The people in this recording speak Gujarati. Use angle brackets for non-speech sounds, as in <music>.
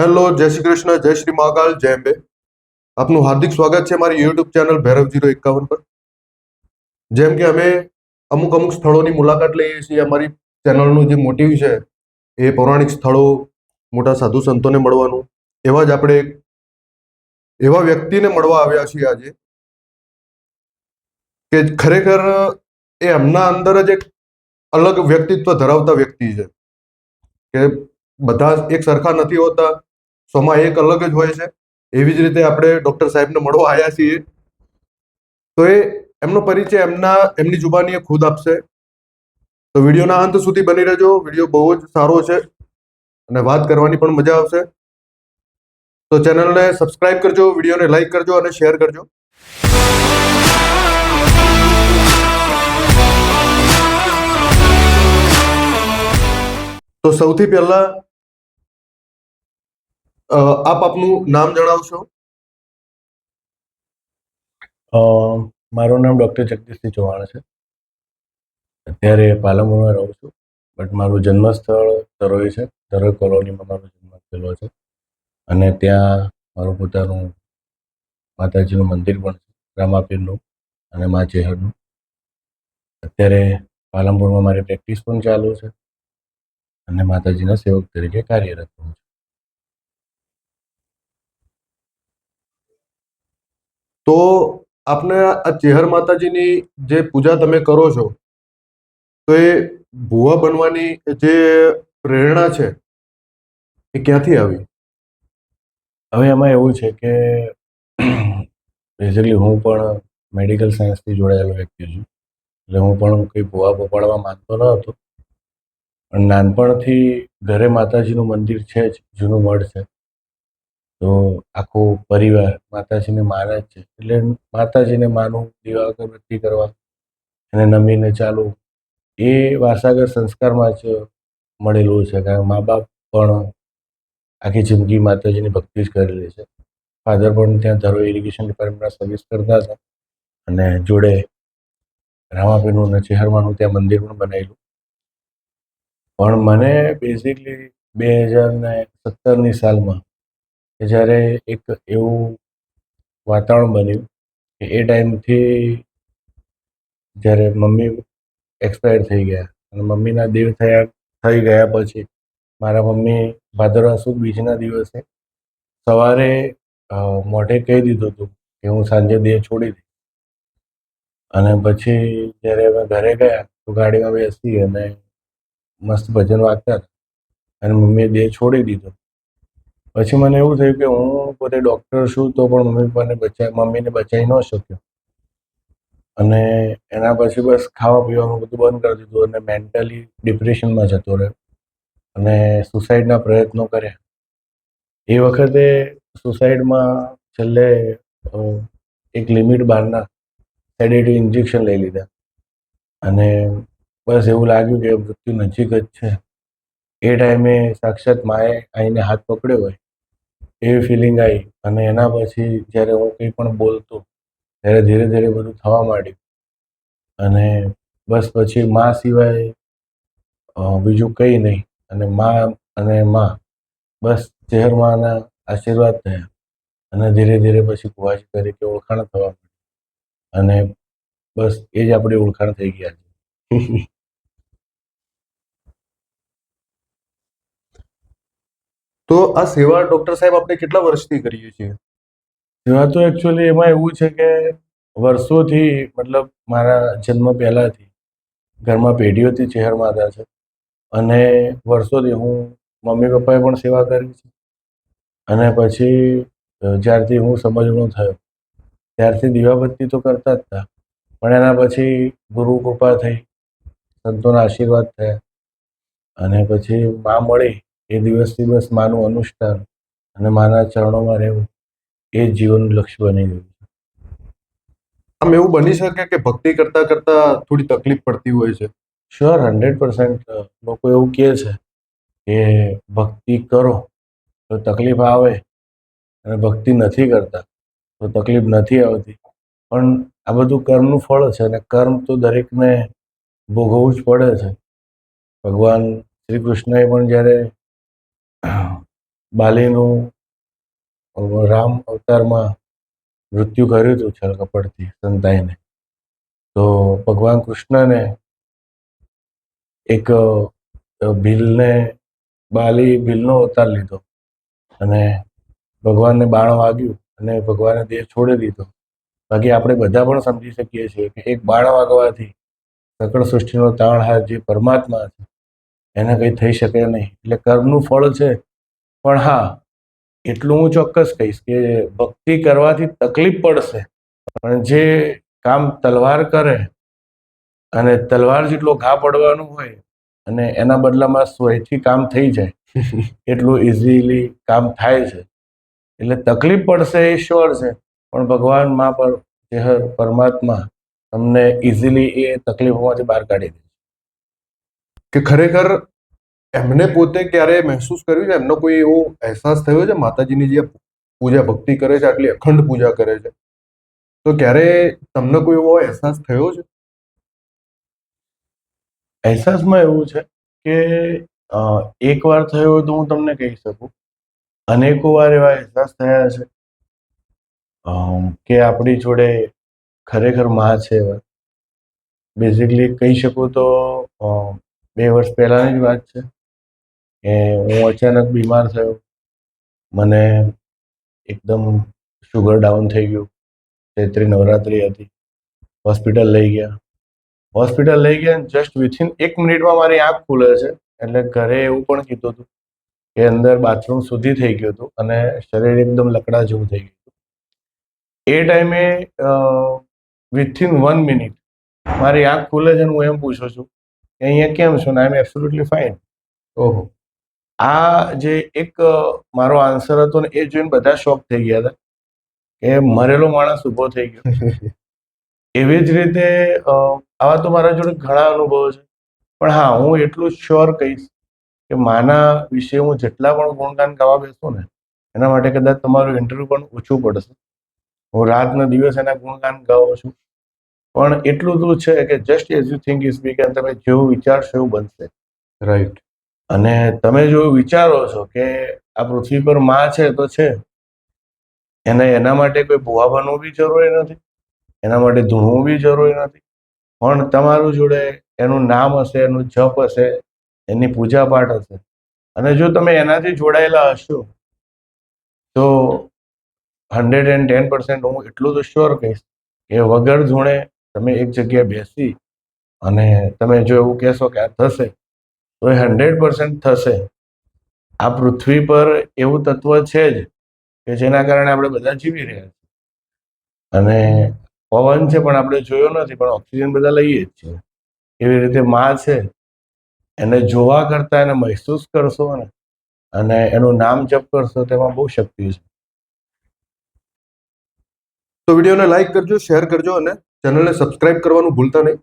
હેલો, જય શ્રી કૃષ્ણ, જય શ્રી મહાકાલ, જય અંબે. આપનું હાર્દિક સ્વાગત છે મારી યુટ્યુબ ચેનલ ભૈરવ જીરો એકાવન પર. જેમ કે અમે અમુક અમુક સ્થળોની મુલાકાત લઈએ છીએ. અમારી ચેનલનું જે મોટિવ છે એ પૌરાણિક સ્થળો, મોટા સાધુ સંતોને મળવાનું. એવા જ આપણે એવા વ્યક્તિને મળવા આવ્યા છીએ આજે કે ખરેખર એ એમના અંદર જ એક અલગ વ્યક્તિત્વ ધરાવતા વ્યક્તિ છે. કે બધા એક સરખા નથી હોતા. સોમાં એક અલગ જ હોય છે. એવી જ રીતે આપણે ડોક્ટર સાહેબને મળવા આવ્યા છીએ. તો એ એમનો પરિચય એમના, એમની જુબાની એ ખુદ આપશે. તો વિડીયોના અંત સુધી બની રહેજો. વીડિયો બહુ જ સારો છે અને વાત કરવાની પણ મજા આવશે. તો ચેનલને સબસ્ક્રાઇબ કરજો, વિડીયોને લાઈક કરજો અને શેર કરજો. તો સૌથી પહેલા આપ આપનું નામ જણાવશો? મારું નામ ડૉક્ટર જગદીશસિંહ ચૌહાણ છે. અત્યારે પાલનપુરમાં રહું છું, બટ મારું જન્મસ્થળ તરોઈ છે તરોઈ કોલોનીમાં મારો જન્મ થયેલો છે. અને ત્યાં મારું પોતાનું માતાજીનું મંદિર પણ છે, રામાપીરનું અને મા ચેહરનું અત્યારે પાલનપુરમાં મારી પ્રેક્ટિસ પણ ચાલુ છે અને માતાજીના સેવક તરીકે કાર્યરત છું. તો આપને આ ચેહર માતાજીની જે પૂજા તમે કરો છો, તો એ ભુવા બનવાની જે પ્રેરણા છે, એ ક્યાંથી આવી? હવે એમાં એવું છે કે બેઝિકલી હું પણ મેડિકલ સાયન્સથી જોડાયેલો વ્યક્તિ છું. એટલે હું પણ કંઈ ભૂવા પોપાડવા માંગતો ન હતો. પણ નાનપણથી ઘરે માતાજીનું મંદિર છે જ, જૂનું મઢ છે. તો આખો પરિવાર માતાજીને માને છે. એટલે માતાજીને માનું દીવા અગરબત્તી કરવા. એને નમીને ચાલવું. એ વારસાગર સંસ્કારમાં જ મળેલું છે. કારણ મા બાપ પણ આખી જિંદગી માતાજીની ભક્તિ જ કરેલી છે. ફાધર પણ ત્યાં ધરો ઇરિગેશન ડિપાર્ટમેન્ટમાં સર્વિસ કરતા હતા. અને જોડે રામાપીનું અને ચેહરમાનું ત્યાં મંદિર પણ બનાવેલું. પણ મને બેઝિકલી બે હજાર ને સત્તરની સાલમાં કે જ્યારે એક એવું વાતાવરણ બન્યું કે એ ટાઈમથી જ્યારે મમ્મી એક્સપાયર થઈ ગયા અને મમ્મીના દેવ થયા, થઈ ગયા પછી મારા મમ્મી ભાદરવા સુદ બીજના દિવસે સવારે મોઢે કહી દીધું હતું કે હું સાંજે દેહ છોડી દઈશ. અને પછી જ્યારે અમે ઘરે ગયા તો ગાડીમાં બેસી અને મસ્ત ભજન વાગતા હતા અને મમ્મીએ દેહ છોડી દીધો. પછી મને એવું થયું કે હું પોતે ડૉક્ટર છું તો પણ મમ્મી પપ્પાને બચાવી, મમ્મીને બચાવી ન શક્યો. અને એના પછી બસ ખાવા પીવાનું બધું બંધ કરી દીધું અને મેન્ટલી ડિપ્રેશનમાં જતો રહ્યો. અને સુસાઇડના પ્રયત્નો કર્યા. એ વખતે સુસાઇડમાં છેલ્લે એક લિમિટ બહારના સેડેટિવ ઇન્જેક્શન લઈ લીધા. અને બસ એવું લાગ્યું કે મૃત્યુ નજીક જ છે. એ ટાઈમે સાક્ષાત માએ આઈને હાથ પકડ્યો હોય. એવી ફિલિંગ આવી અને એના પછી જ્યારે હું કંઈ પણ બોલતો, ત્યારે ધીરે ધીરે બધું થવા માંડ્યું. અને બસ પછી મા સિવાય બીજું કંઈ નહીં. અને મા અને મા બસ ચહેરમાંના આશીર્વાદ થયા. અને ધીરે ધીરે પછી ભુવાજી તરીકે ઓળખાણ થવા માંડી અને બસ એ જ આપણી ઓળખાણ થઈ ગયા છે. તો આ સેવા ડોક્ટર સાહેબ આપણે કેટલા વર્ષથી કરીએ છીએ? સેવા તો એકચ્યુઅલી એમાં એવું છે કે વર્ષોથી, મતલબ મારા જન્મ પહેલાંથી ઘરમાં પેઢીઓથી ચહેર માતા છે. અને વર્ષોથી હું મમ્મી પપ્પાએ પણ સેવા કરી છે. અને પછી જ્યારથી હું સમજણો થયો, ત્યારથી દીવાબત્તી તો કરતા જ હતા. પણ એના પછી ગુરુ કૃપા થઈ, સંતોના આશીર્વાદ થયા. અને પછી મા મળી એ દિવસ દિવસ માનું અનુષ્ઠાન અને માના ચરણોમાં રહેવું. એ જીવનનું લક્ષ્ય બની ગયું આમ એવું બની શકે કે ભક્તિ કરતા કરતા થોડી તકલીફ પડતી હોય છે? શ્યોર હંડ્રેડ પર્સન્ટ લોકો એવું કહે છે કે ભક્તિ કરો તો તકલીફ આવે અને ભક્તિ નથી કરતા તો તકલીફ નથી આવતી. પણ આ બધું કર્મનું ફળ છે અને કર્મ તો દરેકને ભોગવવું જ પડે છે. ભગવાન શ્રી કૃષ્ણએ પણ જ્યારે બાલીનું રામ અવતારમાં મૃત્યુ કર્યું હતું છલકપટથી સંતાઈને. તો ભગવાન કૃષ્ણને એક ભીલને, બાલી ભીલનો અવતાર લીધો. અને ભગવાનને બાણ વાગ્યું અને ભગવાને દેહ છોડી દીધો. બાકી આપણે બધા પણ સમજી શકીએ છીએ કે એક બાણ વાગવાથી સકળ સૃષ્ટિનો તાણ હાથ જે પરમાત્મા છે એને કંઈ થઈ શકે નહીં. એટલે કર્મનું ફળ છે. પણ હા એટલું હું ચોક્કસ કહીશ કે ભક્તિ કરવાથી તકલીફ પડશે. પણ જે કામ તલવાર કરે અને તલવાર જેટલો ઘા પડવાનું હોય અને એના બદલામાં સ્વયથી કામ થઈ જાય <laughs> એટલું ઇઝીલી કામ થાય છે. એટલે તકલીફ પડશે એ શ્યોર છે. પણ ભગવાન મા પર જેહર પરમાત્મા તમને ઇઝીલી એ તકલીફોમાંથી બહાર કાઢી દે કે ખરેખર એમને પોતે ક્યારે મહેસૂસ કર્યું છે? એમનો કોઈ એવો અહેસાસ થયો છે? માતાજીની જે પૂજા ભક્તિ કરે છે, આટલી અખંડ પૂજા કરે છે, તો ક્યારે તમને કોઈ એવો અહેસાસ થયો છે? અહેસાસમાં એવું છે કે એક વાર થયો હોય તો હું તમને કહી શકું. અનેકો વાર એવા અહેસાસ થયા છે કે આપણી જોડે ખરેખરમાં છે બેઝિકલી કહી શકું તો બે વર્ષ પહેલાંની જ વાત છે કે હું અચાનક બીમાર થયો. મને એકદમ શુગર ડાઉન થઈ ગયું. ચૈત્રી નવરાત્રિ હતી. હોસ્પિટલ લઈ ગયા. હોસ્પિટલ લઈ ગયા જસ્ટ વિથિન એક મિનિટમાં મારી આંખ ખુલે છે. એટલે ઘરે એવું પણ કીધું હતું કે અંદર બાથરૂમ સુધી થઈ ગયું હતું અને શરીર એકદમ લકડા જેવું થઈ ગયું હતું. એ ટાઈમે વિથિન વન મિનિટ મારી આંખ ખુલે છે હું એમ પૂછું છું કે અહીંયા કેમ છો? ને આઈ એમ એબ્સોલ્યુટલી ફાઇન ઓહો. આ જે એક મારો આન્સર હતો ને એ જોઈને બધા શોક થઈ ગયા હતા. કે મરેલો માણસ ઊભો થઈ ગયો. <laughs> એવી જ રીતે આવા તો મારા જોડે ઘણા અનુભવો છે. પણ હા હું એટલું શ્યોર કહીશ કે માના વિશે હું જેટલા પણ ગુણગાન ગાવા બેસું ને એના માટે કદાચ તમારું ઇન્ટરવ્યૂ પણ ઓછું પડશે. હું રાતના દિવસ એના ગુણગાન ગાઉં છું. પણ એટલું તો છે કે just as you think is be કે તમે જેવું વિચારશો એવું બનશે. રાઈટ અને તમે જો વિચારો છો કે આ પૃથ્વી પરમાં છે તો છે. એને એના માટે કોઈ ભુવાવાનું બનવું બી જરૂરી નથી. એના માટે ધૂણવું બી જરૂરી નથી. પણ તમારું જોડે એનું નામ હશે એનું જપ હશે એની પૂજા પાઠ હશે. અને જો તમે એનાથી જોડાયેલા હશો તો હંડ્રેડ એન્ડ ટેન પર્સન્ટ હું એટલું તો શ્યોર કહીશ કે વગર ધૂણે તમે એક જગ્યાએ બેસી અને તમે જો એવું કહેશો કે આ થશે, તો એ હંડ્રેડ પર્સન્ટ થશે. આ પૃથ્વી પર એવું તત્વ છે જ કે જેના કારણે આપણે બધા જીવી રહ્યા છીએ. અને પવન છે પણ આપણે જોયો નથી, પણ ઓક્સિજન બધા લઈએ જ છીએ. એવી રીતે માં છે, એને જોવા કરતા એને મહેસૂસ કરશો ને, અને એનું નામ જપ કરશો તેમાં બહુ શક્તિ છે. તો વિડીયોને લાઈક કરજો, શેર કરજો અને ચેનલને સબસ્ક્રાઇબ કરવાનું ભૂલતા નહીં.